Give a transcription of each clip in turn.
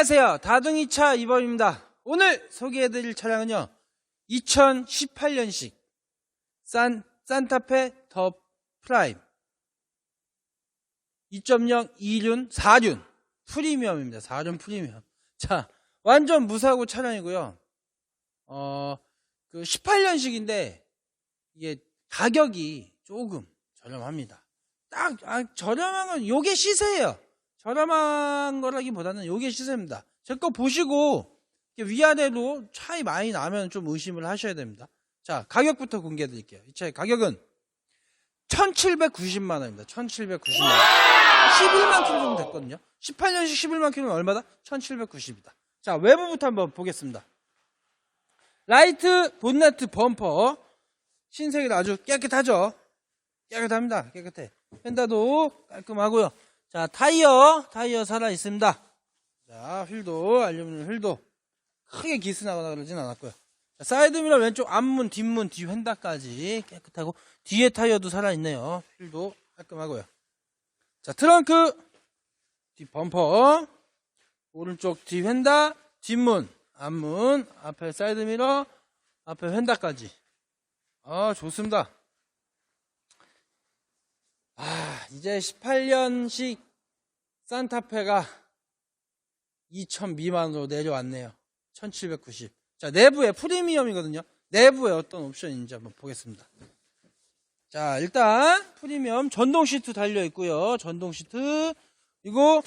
안녕하세요. 다둥이차 이범입니다. 오늘 소개해드릴 차량은요. 2018년식 산, 산타페 더 프라임 2.0 2륜 4륜 프리미엄입니다. 4륜 프리미엄. 자, 완전 무사고 차량이고요. 어, 그 18년식인데 이게 가격이 조금 저렴합니다. 딱 아, 저렴한 건 요게 시세예요. 저렴한 거라기보다는 요게 시세입니다. 제 거 보시고 위아래로 차이 많이 나면 좀 의심을 하셔야 됩니다. 자, 가격부터 공개해 드릴게요. 이 차의 가격은 1790만 원입니다. 1790만 원. 11만 킬로 정도 됐거든요. 18년식 11만 킬로는 얼마다? 1790이다. 자, 외부부터 한번 보겠습니다. 라이트 본네트 범퍼 신색이 아주 깨끗하죠. 깨끗합니다. 깨끗해. 펜다도 깔끔하고요. 자, 타이어, 타이어 살아 있습니다. 자, 휠도, 알루미늄 휠도 크게 기스 나거나 그러진 않았고요. 자, 사이드미러 왼쪽 앞문, 뒷문, 뒤 휀다까지 깨끗하고 뒤에 타이어도 살아 있네요. 휠도 깔끔하고요. 자, 트렁크, 뒷 범퍼, 오른쪽 뒤 휀다, 뒷문, 앞문, 앞에 사이드미러, 앞에 휀다까지. 아, 좋습니다. 아, 이제 18년식 산타페가 2,000 미만으로 내려왔네요. 1790. 자, 내부에 프리미엄이거든요. 내부에 어떤 옵션이 있는지 한번 보겠습니다. 자, 일단 프리미엄 전동 시트 달려 있고요. 전동 시트. 그리고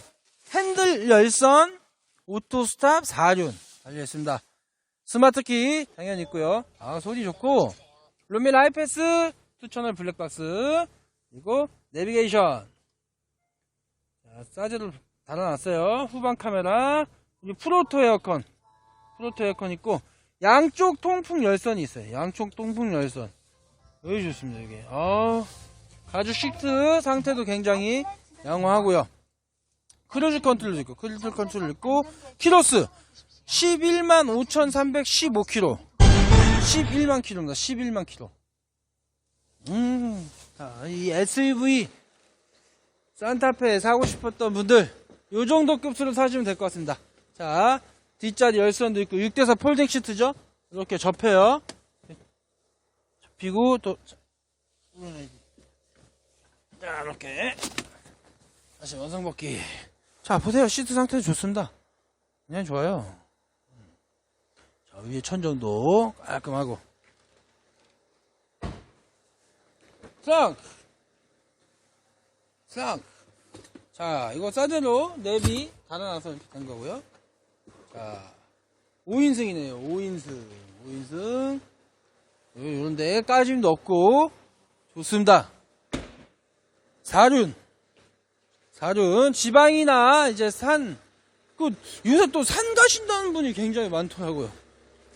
핸들 열선 오토 스탑 4륜 달려 있습니다. 스마트키 당연히 있고요. 아, 소리 좋고 루밀 하이패스 투처널 블랙박스 그리고 내비게이션 자, 사제를 달아놨어요. 후방 카메라 프로토 에어컨 프로토 에어컨 있고 양쪽 통풍 열선이 있어요. 양쪽 통풍 열선 여기 좋습니다. 이게 어, 가죽 시트 상태도 굉장히 양호하고요. 크루즈 컨트롤도 있고 크루즈 컨트롤 있고 키로스 11만 5,315km 11만 킬로입니다. 11만 킬로. 음, 자, 이 SUV 산타페 사고 싶었던 분들 요 정도 급수로 사시면 될 것 같습니다. 자, 뒷자리 열선도 있고 6대4 폴딩 시트죠. 이렇게 접혀요. 접히고 또 자, 이렇게 다시 원상 복귀. 자, 보세요. 시트 상태 좋습니다. 그냥 좋아요. 자, 위에 천정도 깔끔하고. 트렁크! 트렁크! 자, 이거 싸제로 내비 달아놔서 이렇게 된 거고요. 자, 5인승이네요. 5인승. 5인승. 요런 데 까짐도 없고, 좋습니다. 사륜. 사륜. 지방이나 이제 산, 그, 요새 또 산 가신다는 분이 굉장히 많더라고요.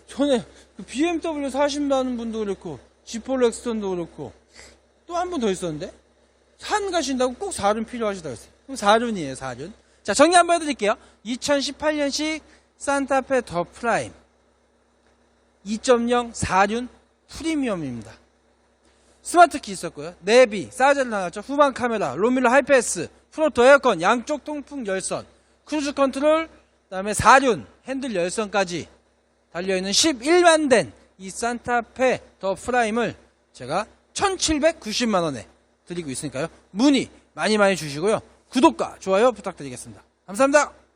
전에 그 BMW 사신다는 분도 그렇고 지폴 렉스턴도 그렇고 또 한 분 더 있었는데 산 가신다고 꼭 4륜 필요하시다고 했어요. 그럼 4륜이에요, 4륜. 자, 정리 한번 해드릴게요. 2018년식 산타페 더 프라임 2.0 4륜 프리미엄입니다. 스마트키 있었고요. 내비, 사이즈를 나갔죠. 후방 카메라, 로밀러 하이패스, 프로토 에어컨, 양쪽 통풍 열선, 크루즈 컨트롤, 그다음에 4륜 핸들 열선까지 달려있는 11만 된 이 산타페 더 프라임을 제가 1790만 원에 드리고 있으니까요. 문의 많이 많이 주시고요. 구독과 좋아요 부탁드리겠습니다. 감사합니다.